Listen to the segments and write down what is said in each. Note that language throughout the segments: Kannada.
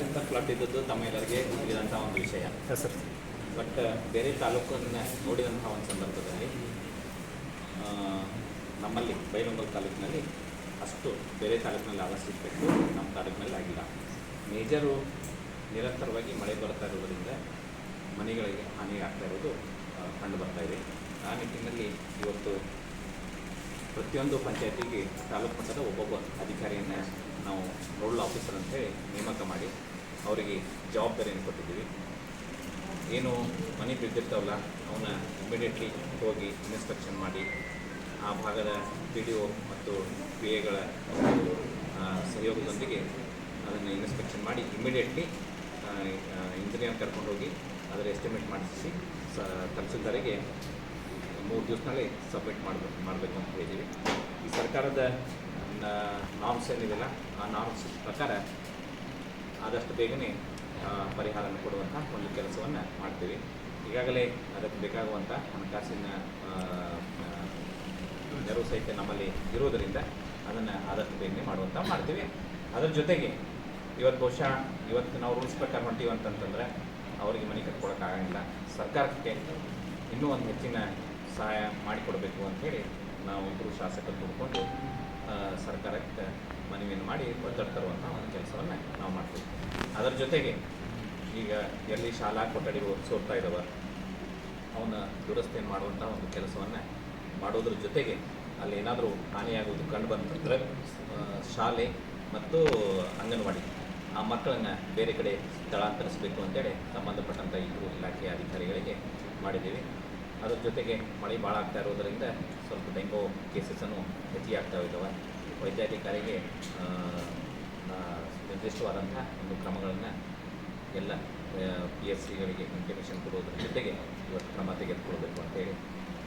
ಅತ್ಯಂತ ಫ್ಲಡ್ ಇದ್ದದ್ದು ತಮ್ಮ ಎಲ್ಲರಿಗೆ ಒಂದು ವಿಷಯ. ಸರ್ ಬಟ್ ಬೇರೆ ತಾಲೂಕನ್ನು ನೋಡಿದಂಥ ಒಂದು ಸಂದರ್ಭದಲ್ಲಿ ನಮ್ಮಲ್ಲಿ ಬೈಲೊಂಗಲ್ ತಾಲೂಕಿನಲ್ಲಿ ಅಷ್ಟು ಬೇರೆ ತಾಲೂಕಿನಲ್ಲಿ ಆದಷ್ಟು ಇರಬೇಕು ನಮ್ಮ ತಾಲೂಕಿನಲ್ಲಿ ಆಗಿಲ್ಲ. ಮೇಜರು ನಿರಂತರವಾಗಿ ಮಳೆ ಬರ್ತಾ ಇರೋದರಿಂದ ಮನೆಗಳಿಗೆ ಹಾನಿ ಆಗ್ತಾ ಇರೋದು ಕಂಡು ಬರ್ತಾ ಇದೆ. ಆ ನಿಟ್ಟಿನಲ್ಲಿ ಇವತ್ತು ಪ್ರತಿಯೊಂದು ಪಂಚಾಯತಿಗೆ ತಾಲೂಕು ಮಟ್ಟದ ಒಬ್ಬೊಬ್ಬ ಅಧಿಕಾರಿಯನ್ನು ನಾವು ರೋಡ್ ಆಫೀಸರ್ ಅಂತೇಳಿ ನೇಮಕ ಮಾಡಿ ಅವರಿಗೆ ಜವಾಬ್ದಾರಿಯನ್ನು ಕೊಟ್ಟಿದ್ದೀವಿ. ಏನು ಮನೆ ಬಿದ್ದಿರ್ತಾವಲ್ಲ, ಅವನ್ನ ಇಮಿಡಿಯೇಟ್ಲಿ ಹೋಗಿ ಇನ್ಸ್ಪೆಕ್ಷನ್ ಮಾಡಿ, ಆ ಭಾಗದ ಪಿ ಡಿ ಒ ಮತ್ತು ಪಿ ಎಗಳ ಸಹಯೋಗದೊಂದಿಗೆ ಅದನ್ನು ಇನ್ಸ್ಪೆಕ್ಷನ್ ಮಾಡಿ ಇಮಿಡಿಯೇಟ್ಲಿ ಇಂಜಿನಿಯರ್ ಕರ್ಕೊಂಡು ಹೋಗಿ ಅದರ ಎಸ್ಟಿಮೇಟ್ ಮಾಡಿಸಿ, ಸ, ತಹಸೀಲ್ದಾರಿಗೆ ಮೂರು ದಿವಸದಲ್ಲಿ ಸಬ್ಮಿಟ್ ಮಾಡಬೇಕು ಮಾಡಬೇಕು ಅಂತ ಹೇಳಿದ್ದೀವಿ. ಈ ಸರ್ಕಾರದ ನಾರ್ಮ್ಸ್ ಏನಿದೆಯಲ್ಲ, ಆ ನಾರ್ಮ್ಸ್ ಪ್ರಕಾರ ಆದಷ್ಟು ಬೇಗನೆ ಆ, ಪರಿಹಾರನ ಕೊಡುವಂಥ ಒಂದು ಕೆಲಸವನ್ನು ಮಾಡ್ತೀವಿ. ಈಗಾಗಲೇ ಅದಕ್ಕೆ ಬೇಕಾಗುವಂಥ ಹಣಕಾಸಿನ ನೆರವು ಸಹಿತ ನಮ್ಮಲ್ಲಿ ಇರೋದರಿಂದ ಅದನ್ನು ಆದಷ್ಟು ಬೇಗನೆ ಮಾಡುವಂಥ ಮಾಡ್ತೀವಿ. ಅದರ ಜೊತೆಗೆ ಇವತ್ತು ಬಹುಶಃ ಇವತ್ತು ನಾವು ರೂಲ್ಸ್ ಪ್ರಕಾರ ಹೊಂಟೀವಿ ಅಂತಂತಂದರೆ ಅವರಿಗೆ ಮನೆ ಕಟ್ಕೊಡೋಕ್ಕಾಗಂಗಿಲ್ಲ ಸರ್ಕಾರಕ್ಕೆ ಇನ್ನೂ ಒಂದು ಹೆಚ್ಚಿನ ಸಹಾಯ ಮಾಡಿಕೊಡಬೇಕು ಅಂಥೇಳಿ ನಾವು ಇಬ್ಬರು ಶಾಸಕರು ಕೂತ್ಕೊಂಡು ಸರ್ಕಾರಕ್ಕೆ ಮನವಿಯನ್ನು ಮಾಡಿ ಒತ್ತಡ ತರುವಂಥ ಒಂದು ಕೆಲಸವನ್ನು ನಾವು ಮಾಡ್ತೀವಿ. ಅದರ ಜೊತೆಗೆ ಈಗ ಎಲ್ಲಿ ಶಾಲಾ ಕೊಠಡಿಗಳು ಸೋರ್ತಾ ಇದ್ದಾವೆ ಅವನ್ನ ದುರಸ್ತಿಯನ್ನು ಮಾಡುವಂಥ ಒಂದು ಕೆಲಸವನ್ನು ಮಾಡೋದ್ರ ಜೊತೆಗೆ ಅಲ್ಲಿ ಏನಾದರೂ ಹಾನಿಯಾಗೋದು ಕಂಡು ಬಂದ ಆ, ಶಾಲೆ ಮತ್ತು ಅಂಗನವಾಡಿ ಆ ಮಕ್ಕಳನ್ನು ಬೇರೆ ಕಡೆ ಸ್ಥಳಾಂತರಿಸಬೇಕು ಅಂತೇಳಿ ಸಂಬಂಧಪಟ್ಟಂಥ ಇಬ್ಬರು ಇಲಾಖೆಯ ಅಧಿಕಾರಿಗಳಿಗೆ ಮಾಡಿದ್ದೀವಿ. ಅದ್ರ ಜೊತೆಗೆ ಮಳೆ ಭಾಳ ಆಗ್ತಾ ಇರೋದರಿಂದ ಸ್ವಲ್ಪ ಡೆಂಗು ಕೇಸಸನ್ನು ಹೆಚ್ಚಿಗೆ ಆಗ್ತಾ ಇದ್ದಾವೆ ವೈದ್ಯಾಧಿಕಾರಿಗೆ ನಿರ್ದಿಷ್ಟವಾದಂಥ ಒಂದು ಕ್ರಮಗಳನ್ನು ಎಲ್ಲ ಪಿ ಎಸ್ ಸಿಗಳಿಗೆ ಇಂಟಿಮೇಷನ್ ಕೊಡೋದ್ರ ಜೊತೆಗೆ ಇವತ್ತು ಕ್ರಮ ತೆಗೆದುಕೊಳ್ಬೇಕು ಅಂತೇಳಿ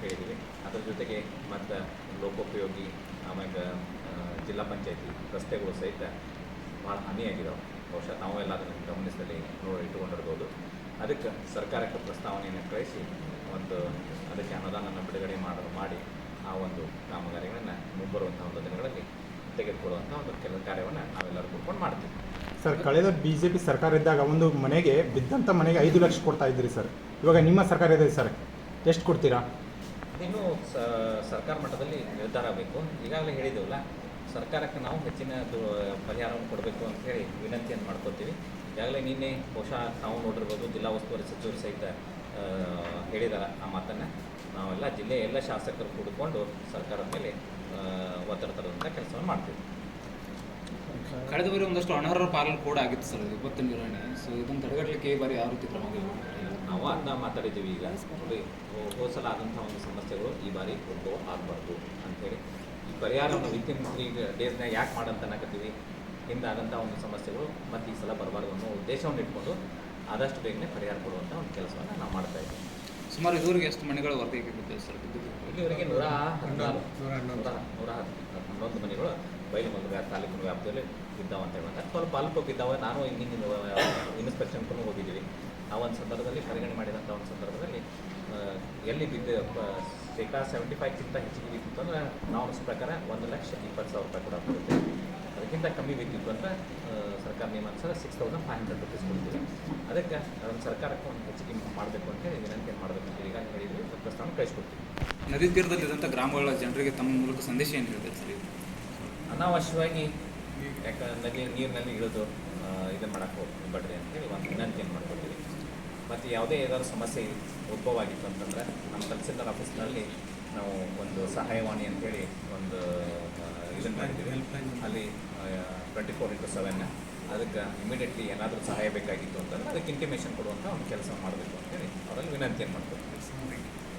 ಹೇಳಿದ್ದೀವಿ ಅದರ ಜೊತೆಗೆ ಮತ್ತು ಲೋಕೋಪಯೋಗಿ, ಆಮ್ಯಾಗ ಜಿಲ್ಲಾ ಪಂಚಾಯತಿ ರಸ್ತೆಗಳು ಸಹಿತ ಭಾಳ ಹಾನಿಯಾಗಿದ್ದಾವೆ ಬಹುಶಃ ನಾವೆಲ್ಲ ಅದನ್ನು ಗಮನಿಸಲಿ ನೋಡಿ ಇಟ್ಟುಕೊಂಡಿರ್ಬೋದು. ಅದಕ್ಕೆ ಸರ್ಕಾರಕ್ಕೆ ಪ್ರಸ್ತಾವನೆಯನ್ನು ಕಳಿಸಿ ಒಂದು ಅದಕ್ಕೆ ಅನುದಾನವನ್ನು ಬಿಡುಗಡೆ ಮಾಡಲು ಮಾಡಿ ಆ ಒಂದು ಕಾಮಗಾರಿಗಳನ್ನು ಮುಂಬರುವಂಥ ಒಂದು ದಿನಗಳಲ್ಲಿ ತೆಗೆದುಕೊಳ್ಳುವಂಥ ಒಂದು ಕೆಲವು ಕಾರ್ಯವನ್ನು ನಾವೆಲ್ಲರೂ ಕೂತ್ಕೊಂಡು ಮಾಡ್ತೀವಿ. ಸರ್ ಕಳೆದ ಬಿ ಜೆ ಪಿ ಸರ್ಕಾರ ಇದ್ದಾಗ ಒಂದು ಮನೆಗೆ ಬಿದ್ದಂಥ ಮನೆಗೆ ಐದು ಲಕ್ಷ ಕೊಡ್ತಾ ಇದ್ರಿ ಸರ್. ಇವಾಗ ನಿಮ್ಮ ಸರ್ಕಾರ ಇದೆ ಸರ್. ಎಷ್ಟು ಕೊಡ್ತೀರಾ? ಇನ್ನು ಸ ಸರ್ಕಾರ ಮಟ್ಟದಲ್ಲಿ ನಿರ್ಧಾರ ಆಗಬೇಕು ಈಗಾಗಲೇ ಹೇಳಿದ್ದೇವಲ್ಲ ಸರ್ಕಾರಕ್ಕೆ ನಾವು ಹೆಚ್ಚಿನ ಪರಿಹಾರವನ್ನು ಕೊಡಬೇಕು ಅಂತ ಹೇಳಿ ವಿನಂತಿಯನ್ನು ಮಾಡ್ಕೊತೀವಿ. ಈಗಾಗಲೇ ನಿನ್ನೆ ಬಹುಶಃ ತಾವು ನೋಡಿರ್ಬೋದು ಜಿಲ್ಲಾ ಉಸ್ತುವಾರಿ ಸಚಿವರು ಸಹಿತ ಆ, ಹೇಳಿದಾರೆ ಆ ಮಾತನ್ನು ನಾವೆಲ್ಲ ಜಿಲ್ಲೆಯ ಎಲ್ಲ ಶಾಸಕರು ಕೂಡಿಕೊಂಡು ಸರ್ಕಾರದ ಮೇಲೆ ಒತ್ತಡ ತರುವಂಥ ಕೆಲಸವನ್ನು ಮಾಡ್ತೀವಿ. ಕಳೆದ ಬಾರಿ ಒಂದಷ್ಟು ಅನರ್ಹರ ಪಾಲನೆ ಕೂಡ ಆಗಿತ್ತು ಸರ್ ವಿಪತ್ತು ನಿರ್ವಹಣೆ. ಸೊ ಇದನ್ನು ತಡೆಗಟ್ಟಲಿಕ್ಕೆ ಈ ಬಾರಿ ಯಾವ ರೀತಿ ಕ್ರಮ ನಾವು ಅದನ್ನ ಮಾತಾಡಿದ್ದೀವಿ ಈಗ. ನೋಡಿ ಹೋಸಲಾದಂಥ ಆದಂಥ ಒಂದು ಸಮಸ್ಯೆಗಳು ಈ ಬಾರಿ ಉದ್ಭವ ಆಗಬಾರ್ದು ಅಂಥೇಳಿ. ಈ ಪರಿಹಾರವನ್ನು ಮುಖ್ಯಮಂತ್ರಿ ಡೇಸ್ನ ಯಾಕೆ ಮಾಡಂತ ಅನ್ನಕತ್ತೀವಿ. ಹಿಂದೆ ಒಂದು ಸಮಸ್ಯೆಗಳು ಮತ್ತು ಈ ಸಲ ಬರಬಾರ್ದು ಅನ್ನೋ ಉದ್ದೇಶವನ್ನು ಇಟ್ಕೊಂಡು ಆದಷ್ಟು ಬೇಗನೆ ಪರಿಹಾರ ಕೊಡುವಂಥ ಒಂದು ಕೆಲಸವನ್ನು ನಾವು ಮಾಡ್ತಾ ಇದ್ದೀವಿ. ಸುಮಾರು ಇದುವರೆಗೆ ಎಷ್ಟು ಮನೆಗಳು ವರದಿ ಆಗಿರುತ್ತೆ ಸರ್? ಇಲ್ಲಿವರೆಗೆ ನೂರ ಹದಿನಾರು ನೂರ ನೂರ ಹತ್ತು ಹನ್ನೊಂದು ಮನೆಗಳು ಬೈಲಮಲ್ಗ ತಾಲೂಕಿನ ವ್ಯಾಪ್ತಿಯಲ್ಲಿ ಇದ್ದಾವೆ ಅಂತ ಹೇಳ್ತಾರೆ ಸ್ವಲ್ಪ ಅಲ್ಪ ಬಿದ್ದಾವೆ ನಾನು ಹಿಂದಿನ ಇನ್ಸ್ಪೆಕ್ಷನ್ಗೂ ಹೋಗಿದ್ದೀವಿ. ಆ ಒಂದು ಸಂದರ್ಭದಲ್ಲಿ ಪರಿಗಣನೆ ಮಾಡಿದಂಥ ಒಂದು ಸಂದರ್ಭದಲ್ಲಿ ಎಲ್ಲಿ ಬಿದ್ದು ಪ- ಶೇಕಡ ಸೆವೆಂಟಿ ಫೈವ್ಗಿಂತ ಹೆಚ್ಚಿಗೆ ಬಿದ್ದಿತ್ತು ಅಂದರೆ ನಾವು ಪ್ರಕಾರ ಒಂದು ಲಕ್ಷ ಇಪ್ಪತ್ತು ಸಾವಿರ ರೂಪಾಯಿ ಕೂಡ ಬರುತ್ತೆ. ಅದಕ್ಕಿಂತ ಕಮ್ಮಿ ಬೇಕಿತ್ತು ಅಂತ ಸರ್ಕಾರ ನಿಯಮ ಅನುಸಾರ six thousand five hundred rupees ಕೊಡ್ತೀವಿ. ಅದಕ್ಕೆ ಅದನ್ನು ಸರ್ಕಾರಕ್ಕೆ ಒಂದು ಹೆಚ್ಚಿಗೆ ಮಾಡಬೇಕು ಅಂತ ವಿನಂತಿ ಮಾಡಬೇಕು ಅಂತ ಈಗ ಹೇಳಿದ್ವಿ. ಪ್ರಸ್ತಾವ ಕಳಿಸ್ಕೊಡ್ತೀವಿ. ನದಿ ತೀರದಲ್ಲಿದ್ದಂಥ ಗ್ರಾಮಗಳ ಜನರಿಗೆ ತಮ್ಮ ಮೂಲಕ ಸಂದೇಶ ಏನು ಹೇಳ್ತಾರೆ ಸರ್? ಅನಾವಶ್ಯವಾಗಿ ಯಾಕಂದ್ರೆ ನದಿ ನೀರಿನಲ್ಲಿ ಇಳಿದು ಇದನ್ನು ಬಡ್ರಿ ಹೋಗ್ಬೇಡ್ರಿ ಅಂತೇಳಿ ಒಂದು ವಿನಂತಿಯನ್ನು ಮಾಡ್ಕೊಡ್ತೀವಿ. ಮತ್ತು ಯಾವುದೇ ಏನಾದರೂ ಸಮಸ್ಯೆ ಉದ್ಭವ ಆಗಿತ್ತು ಅಂತಂದರೆ ನಮ್ಮ ತಹಸೀಲ್ದಾರ್ ಆಫೀಸ್ನಲ್ಲಿ ನಾವು ಒಂದು ಸಹಾಯವಾಣಿ ಅಂತೇಳಿ ಒಂದು ಇದನ್ನು ಮಾಡಿದ್ದೀವಿ. ಅಲ್ಲಿ ಟ್ವೆಂಟಿ ಫೋರ್ ಇಂಟು ಸೆವೆನ್ ಅದಕ್ಕೆ ಇಮಿಡಿಯೇಟ್ಲಿ ಏನಾದರೂ ಸಹಾಯ ಬೇಕಾಗಿತ್ತು ಅಂತಂದರೆ ಅದಕ್ಕೆ ಇಂಟಿಮೇಷನ್ ಕೊಡುವಂಥ ಒಂದು ಕೆಲಸ ಮಾಡಬೇಕು ಅಂತೇಳಿ. ಅವರಲ್ಲಿ ವಿನಂತಿಯನ್ನು ಮಾಡ್ಕೊತೀವಿ